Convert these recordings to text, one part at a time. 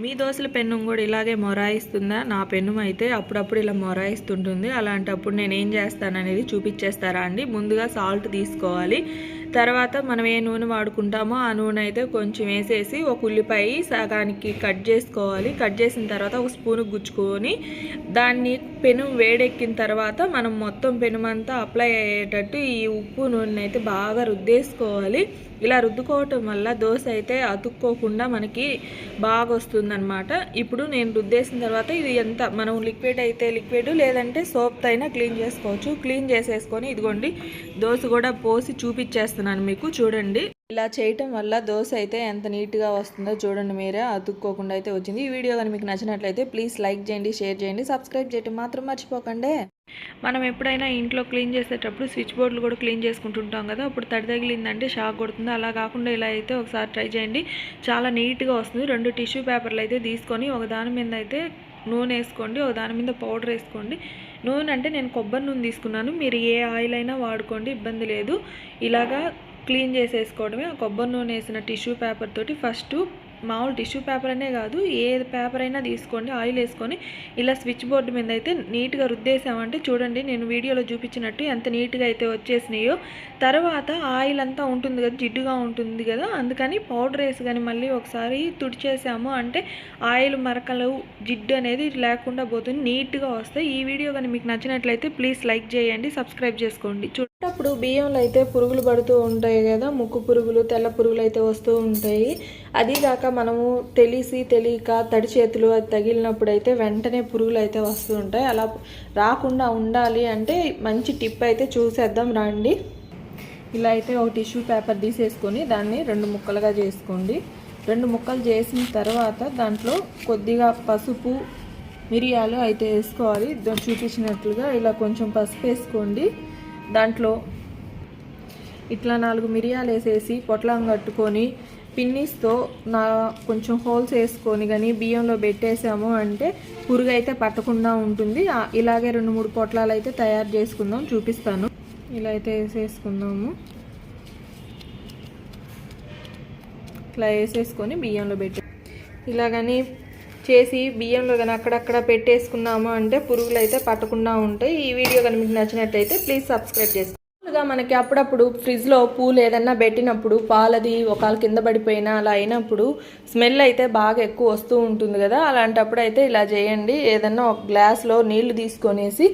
మీ దోశల పెన్ను కూడా ఇలాగే మొరాయిస్తుందా? నా పెన్ను అయితే అప్పుడప్పుడు ఇలా మొరాయిస్తుంటుంది. అలాంటప్పుడు నేను ఏం చేస్తాను చూపించేస్తారా అండి? ముందుగా సాల్ట్ తీసుకోవాలి. తర్వాత మనం ఏ నూనె వాడుకుంటామో ఆ నూనె అయితే కొంచెం వేసేసి ఒక ఉల్లిపాయ సగానికి కట్ చేసుకోవాలి. కట్ చేసిన తర్వాత ఒక స్పూన్ గుచ్చుకొని దాన్ని పెను వేడెక్కిన తర్వాత మనం మొత్తం పెనుమంతా అప్లై అయ్యేటట్టు ఈ ఉప్పు నూనె అయితే బాగా రుద్దేసుకోవాలి. ఇలా రుద్దుకోవటం వల్ల దోశ అయితే అతుక్కోకుండా మనకి బాగా వస్తుందన్నమాట. ఇప్పుడు నేను రుద్దేసిన తర్వాత ఇది ఎంత మనం లిక్విడ్ అయితే లిక్విడ్ లేదంటే సోప్తో అయినా క్లీన్ చేసుకోవచ్చు. క్లీన్ చేసేసుకొని ఇదిగోండి దోశ కూడా పోసి చూపించేస్తున్నాను మీకు చూడండి. ఇలా చేయటం వల్ల దోశ అయితే ఎంత నీట్గా వస్తుందో చూడండి మీరే అతుక్కోకుండా అయితే వచ్చింది. ఈ వీడియో కానీ మీకు నచ్చినట్లయితే ప్లీజ్ లైక్ చేయండి షేర్ చేయండి సబ్స్క్రైబ్ చేయటం మాత్రం మర్చిపోకండి. మనం ఎప్పుడైనా ఇంట్లో క్లీన్ చేసేటప్పుడు స్విచ్ బోర్డులు కూడా క్లీన్ చేసుకుంటుంటాం కదా అప్పుడు తడి తగిలిందంటే షాక్ కొడుతుంది. అలా కాకుండా ఇలా అయితే ఒకసారి ట్రై చేయండి. చాలా నీట్గా వస్తుంది. రెండు టిష్యూ పేపర్లు అయితే తీసుకొని ఒక దాని మీద అయితే నూనె వేసుకోండి ఒక దాని మీద పౌడర్ వేసుకోండి. నూనె అంటే నేను కొబ్బరి నూనె తీసుకున్నాను. మీరు ఏ ఆయిల్ అయినా వాడుకోండి ఇబ్బంది లేదు. ఇలాగా క్లీన్ చేసేసుకోవడమే. ఆ కొబ్బరి నూనె వేసిన టిష్యూ పేపర్ తోటి ఫస్ట్ మామూలు టిష్యూ పేపర్ అనే కాదు ఏ పేపర్ అయినా తీసుకోండి ఆయిల్ వేసుకొని ఇలా స్విచ్ బోర్డు మీద అయితే నీట్గా రుద్దేసామంటే చూడండి నేను వీడియోలో చూపించినట్టు ఎంత నీట్గా అయితే వచ్చేసినాయో. తర్వాత ఆయిల్ అంతా ఉంటుంది కదా జిడ్డుగా ఉంటుంది కదా అందుకని పౌడర్ వేసి కానీ మళ్ళీ ఒకసారి తుడిచేసాము అంటే ఆయిల్ మరకలు జిడ్డు అనేది లేకుండా పోతుంది నీట్గా వస్తాయి. ఈ వీడియో కానీ మీకు నచ్చినట్లయితే ప్లీజ్ లైక్ చేయండి సబ్స్క్రైబ్ చేసుకోండి. చూడప్పుడు బియ్యంలో అయితే పురుగులు పడుతూ ఉంటాయి కదా ముక్కు పురుగులు తెల్ల పురుగులు అయితే వస్తూ ఉంటాయి. అది కాక మనము తెలిసి తెలియక తడి చేతులు అది తగిలినప్పుడు అయితే వెంటనే పురుగులు అయితే వస్తూ ఉంటాయి అలా రాకుండా ఉండాలి అంటే మంచి టిప్ అయితే చూసేద్దాం రండి. ఇలా అయితే ఒక టిష్యూ పేపర్ తీసేసుకొని దాన్ని రెండు ముక్కలుగా చేసుకోండి. రెండు ముక్కలు చేసిన తర్వాత దాంట్లో కొద్దిగా పసుపు మిరియాలు అయితే వేసుకోవాలి. చూపించినట్లుగా ఇలా కొంచెం పసుపు వేసుకోండి. దాంట్లో ఇట్లా నాలుగు మిరియాలు వేసేసి పొట్లం కట్టుకొని పిన్నిస్తో నా కొంచెం హోల్స్ వేసుకొని కానీ బియ్యంలో పెట్టేసాము అంటే పురుగు అయితే పట్టకుండా ఉంటుంది. ఇలాగే రెండు మూడు పొట్లాలు అయితే తయారు చేసుకుందాం చూపిస్తాను. ఇలా అయితే వేసేసుకుందాము. ఇట్లా వేసేసుకొని బియ్యంలో పెట్టే ఇలాగని చేసి బియ్యంలో కానీ అక్కడక్కడ పెట్టేసుకున్నాము అంటే పురుగులు అయితే పట్టకుండా ఉంటాయి. ఈ వీడియో కానీ మీకు నచ్చినట్లయితే ప్లీజ్ సబ్స్క్రైబ్ చేసుకోండి. మామూలుగా మనకి అప్పుడప్పుడు ఫ్రిడ్జ్లో పూలు ఏదన్నా పెట్టినప్పుడు పాలది ఒకవేళ కింద పడిపోయినా అలా అయినప్పుడు స్మెల్ అయితే బాగా ఎక్కువ వస్తూ ఉంటుంది కదా. అలాంటప్పుడు అయితే ఇలా చేయండి. ఏదన్నా ఒక గ్లాస్లో నీళ్ళు తీసుకొనేసి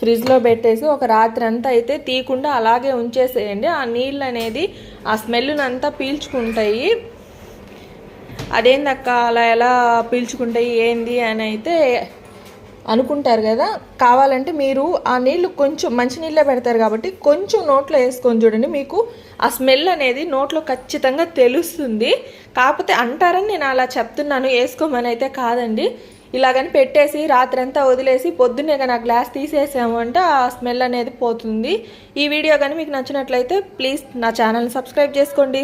ఫ్రిడ్జ్లో పెట్టేసి ఒక రాత్రి అంతా అయితే తీయకుండా అలాగే ఉంచేసేయండి. ఆ నీళ్ళు అనేది ఆ స్మెల్నంతా పీల్చుకుంటాయి. అదేందక్క అలా ఎలా పీల్చుకుంటాయి ఏంది అని అయితే అనుకుంటారు కదా కావాలంటే మీరు ఆ నీళ్ళు కొంచెం మంచి నీళ్ళే పెడతారు కాబట్టి కొంచెం నోట్లో వేసుకొని చూడండి మీకు ఆ స్మెల్ అనేది నోట్లో ఖచ్చితంగా తెలుస్తుంది. కాకపోతే అంటారని నేను అలా చెప్తున్నాను వేసుకోమని అయితే కాదండి. ఇలాగని పెట్టేసి రాత్రంతా వదిలేసి పొద్దున్నే కానీ ఆ గ్లాస్ తీసేసాము అంటే ఆ స్మెల్ అనేది పోతుంది. ఈ వీడియో కానీ మీకు నచ్చినట్లయితే ప్లీజ్ నా ఛానల్ని సబ్స్క్రైబ్ చేసుకోండి.